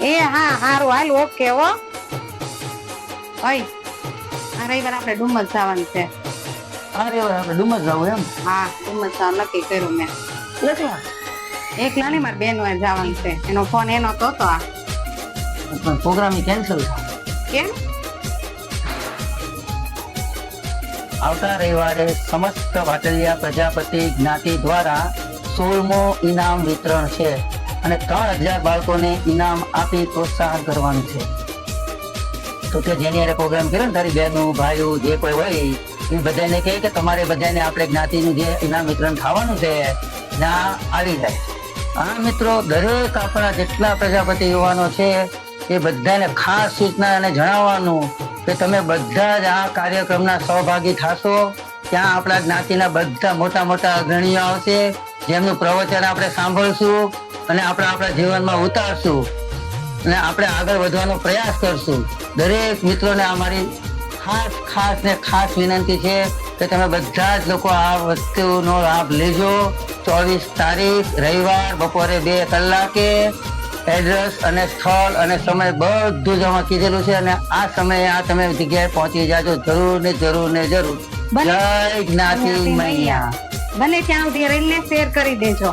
એ હા હારું હાલ ઓકે હો. ઓય આ રવિવાર આપણે ડુમસ જવાનું છે. અરે આપણે ડુમસ જવું એમ? હા ડુમસ જવાનું નક્કી કર્યું મેં. એકલા? એકલા નહીં મારી બેનો જવાનું છે. એનો ફોન એનો તો હતો આ. પણ પ્રોગ્રામ કેન્સલ કેમ? આવતા રવિવારે સમસ્ત વાટલિયા પ્રજાપતિ જ્ઞાતિ દ્વારા સોળમો ઇનામ વિતરણ છે. અને ત્રણ હજાર બાળકોને ઇનામ આપી પ્રોત્સાહન કરવાનું છે. તો તે જેની અરે પ્રોગ્રામ કર્યો ને તારી બહેનો ભાઈઓ જે કોઈ હોય, એ બધાને કહે કે તમારે બધાને આપણે જ્ઞાતિનું જે ઇનામ વિતરણ થવાનું છે, ત્યાં આવી જાય. આ મિત્રો, દરેક આપણા જેટલા પ્રજાપતિ યુવાનો છે, એ બધાને ખાસ સૂચના અને જણાવવાનું કે તમે બધા જ આ કાર્યક્રમના સહભાગી થશો, ત્યાં આપણા જ્ઞાતિના બધા મોટા મોટા અગ્રણીઓ આવશે, જેમનું પ્રવચન આપણે સાંભળશું અને આપણે આપણા જીવનમાં ઉતારશું અને આપણે આગળ વધવાનો પ્રયાસ કરશું. દરેક મિત્રોને અમારી ખાસ ખાસ ને ખાસ વિનંતી છે કે તમે બધા જ લોકો આ વસ્તુનો લાભ લેજો. ચોવીસ તારીખ રવિવાર બપોરે બે કલાકે એડ્રેસ અને સ્થળ અને સમય બધું જ આમાં કીધેલું છે અને આ સમયે આ તમે જગ્યાએ પહોંચી જાજો. જરૂર ને જરૂર ને જરૂર. જય જ્ઞાતિ મૈયા. ભલે ત્યાં સુધી રીલને શેર કરી દેજો.